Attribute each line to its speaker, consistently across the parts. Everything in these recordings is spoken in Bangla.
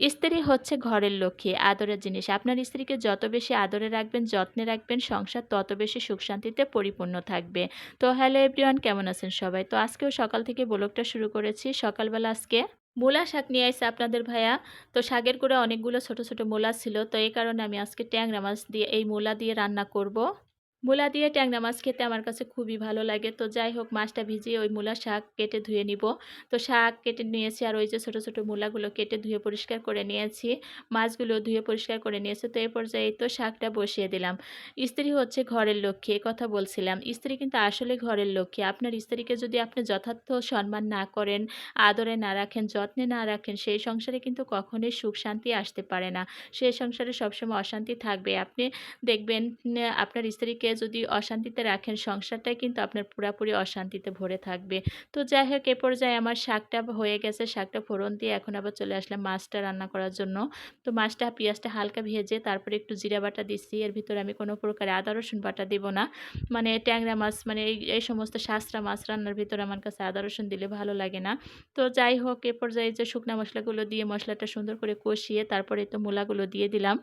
Speaker 1: স্ত্রী হচ্ছে ঘরের লক্ষ্মী, আদরের জিনিস। আপনার স্ত্রীকে যত বেশি আদরে রাখবেন, যত্নে রাখবেন, সংসার তত বেশি সুখ শান্তিতে পরিপূর্ণ থাকবে। তো হ্যালো এভরিওয়ান কেমন আছেন সবাই? তো আজকেও সকাল থেকে ব্লগটা শুরু করেছি। সকালবেলা আজকে মূলা শাক নিয়ে আইছে আপনাদের ভাইয়া। তো শাকের গুঁড়া অনেকগুলো ছোট, ছোট মূলা ছিল। তো এই কারণে আমি আজকে ট্যাংরা মাছ দিয়ে এই মূলা দিয়ে রান্না করব। মূলা দিয়ে ট্যাংরা মাছ খেতে আমার কাছে খুবই ভালো লাগে। তো যাই হোক, মাছটা ভিজিয়ে ওই মূলা শাক কেটে ধুয়ে নিব। তো শাক কেটে নিয়েছি আর ওই যে ছোটো ছোটো মূলাগুলো কেটে ধুয়ে পরিষ্কার করে নিয়েছি। মাছগুলো ধুয়ে পরিষ্কার করে নিয়েছি। তো এই পর্যায়ে তো শাকটা বসিয়ে দিলাম। স্ত্রী হচ্ছে ঘরের লক্ষ্মী কথা বলছিলাম। স্ত্রী কিন্তু আসলে ঘরের লক্ষ্মী। আপনার স্ত্রীকে যদি আপনি যথার্থ সম্মান না করেন, আদরে না রাখেন, যত্নে না রাখেন, সেই সংসারে কিন্তু কখনোই সুখ শান্তি আসতে পারে না। সেই সংসারে সবসময় অশান্তি থাকবে। আপনি দেখবেন, আপনার স্ত্রীকে যদি অশান্তিতে রাখেন, সংসারটাই কিন্তু আপনার পুরাপুরি অশান্তিতে ভরে থাকবে। তো যাই হোক, এ পর্যায়ে আমার শাকটা হয়ে গেছে, শাকটা ফোড়ন দিয়ে এখন আবার চলে আসলাম মাছটা রান্না করার জন্য। তো মাছটা পেঁয়াজটা হালকা ভেজে তারপরে একটু জিরা বাটা দিচ্ছি। এর ভিতরে আমি কোনো প্রকার আদা, রসুন বাটা দেবো না। মানে ট্যাংরা মাছ মানে এই এই সমস্ত শাস্ত্রা মাছ রান্নার ভিতরে আমার কাছে আদা, রসুন দিলে ভালো লাগে না। তো যাই হোক, এ পর্যায়ে যে শুকনা মশলাগুলো দিয়ে মশলাটা সুন্দর করে কষিয়ে তারপরে তো মূলাগুলো দিয়ে দিলাম।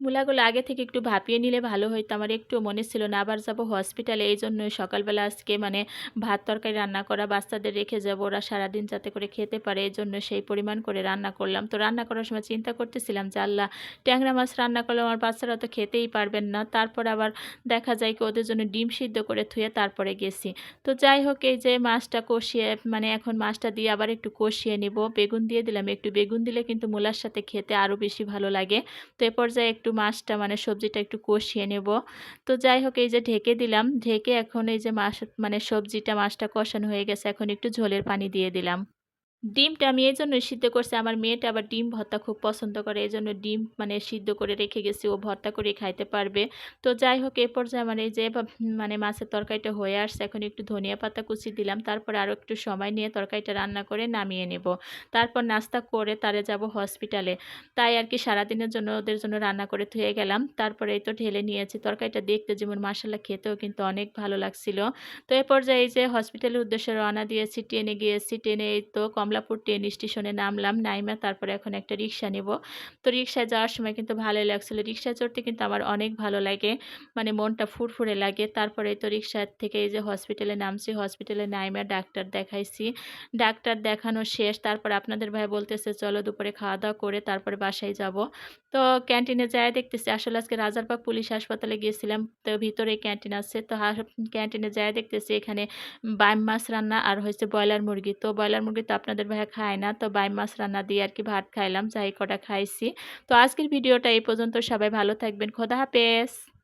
Speaker 1: মূলাগুলো আগে থেকে একটু ভাপিয়ে নিলে ভালো হইতো। আমার একটু মনে ছিল না, আবার যাব হসপিটালে এই জন্য সকালবেলা আজকে মানে ভাত তরকারি রান্না করা, বাচ্চাদের রেখে যাব, ওরা সারাদিন যাতে করে খেতে পারে এই জন্য সেই পরিমাণ করে রান্না করলাম। তো রান্না করার সময় চিন্তা করতেছিলাম যে, আল্লাহ, ট্যাংরা মাছ রান্না করলে আমার বাচ্চারা তো খেতেই পারবেন না। তারপর আবার দেখা যায় কি, ওদের জন্য ডিম সিদ্ধ করে থুয়ে তারপরে গেছি। তো যাই হোক, এই যে মাছটা কষিয়ে মানে এখন মাছটা দিয়ে আবার একটু কষিয়ে নিব। বেগুন দিয়ে দিলাম, একটু বেগুন দিলে কিন্তু মূলার সাথে খেতে আরও বেশি ভালো লাগে। তো এ পর্যায়ে একটু মাছটা মানে সবজিটা একটু কষিয়ে নেব। তো যাই হোক, এই যে ঢেকে দিলাম। ঢেকে এখন এই যে মাছ মানে সবজিটা, মাছটা কষানো হয়ে গেছে। এখন একটু ঝোলের পানি দিয়ে দিলাম। ডিমটা আমি এই জন্য সিদ্ধ করছি, আমার মেয়েটা আবার ডিম ভর্তা খুব পছন্দ করে এই জন্য ডিম মানে সিদ্ধ করে রেখে গেছি, ও ভর্তা করে খাইতে পারবে। তো যাই হোক, এ পর্যায়ে আমার এই যে মানে মাছের তরকারিটা হয়ে আসছে, এখন একটু ধনিয়া পাতা কুচি দিলাম, তারপর আরও একটু সময় নিয়ে তরকারিটা রান্না করে নামিয়ে নেব। তারপর নাস্তা করে তারে যাব হসপিটালে। তাই আর কি সারাদিনের জন্য ওদের জন্য রান্না করে ধুয়ে গেলাম, তারপরে এই তো ঢেলে নিয়েছি। তরকারিটা দেখতে যেমন মাসাল্লা খেতেও কিন্তু অনেক ভালো লাগছিল। তো এ পর্যায়ে এই যে হসপিটালের উদ্দেশ্যে রওনা দিয়েছি ট্রেনে গিয়েছি ট্রেনে এই তো কমলা কমলাপুর ট্রেন স্টেশনে নামলাম, নাইমা তারপরে এখন একটা রিক্সা নেব। তো রিক্সায় যাওয়ার সময় কিন্তু ভালোই লাগছিল। রিক্সায় চড়তে কিন্তু আমার অনেক ভালো লাগে মানে মনটা ফুরফুরে লাগে। তারপরে তো রিক্সার থেকে এই যে হসপিটালে নামছি হসপিটালে নাইমা ডাক্তার দেখাইছি। ডাক্তার দেখানো শেষ, তারপর আপনাদের ভাই বলতেছে, চলো দুপুরে খাওয়া দাওয়া করে তারপরে বাসায় যাব। তো ক্যান্টিনে যায় দেখতেছি, আসলে আজকে রাজারবাগ পুলিশ হাসপাতালে গিয়েছিলাম, তো ভিতরে ক্যান্টিন আছে। তো ক্যান্টিনে যায় দেখতেছি, এখানে বাইম মাছ রান্না আর হয়েছে ব্রয়লার মুরগি। তো ব্রয়লার মুরগি তো আপনাদের ভাইয়া খায় না। তো বাই মাছ রান্না দিয়ে আর কি ভাত খাইলাম যাই কটা খাইছি। তো আজকের ভিডিওটা এই পর্যন্ত। সবাই ভালো থাকবেন। খোদা হাফেজ।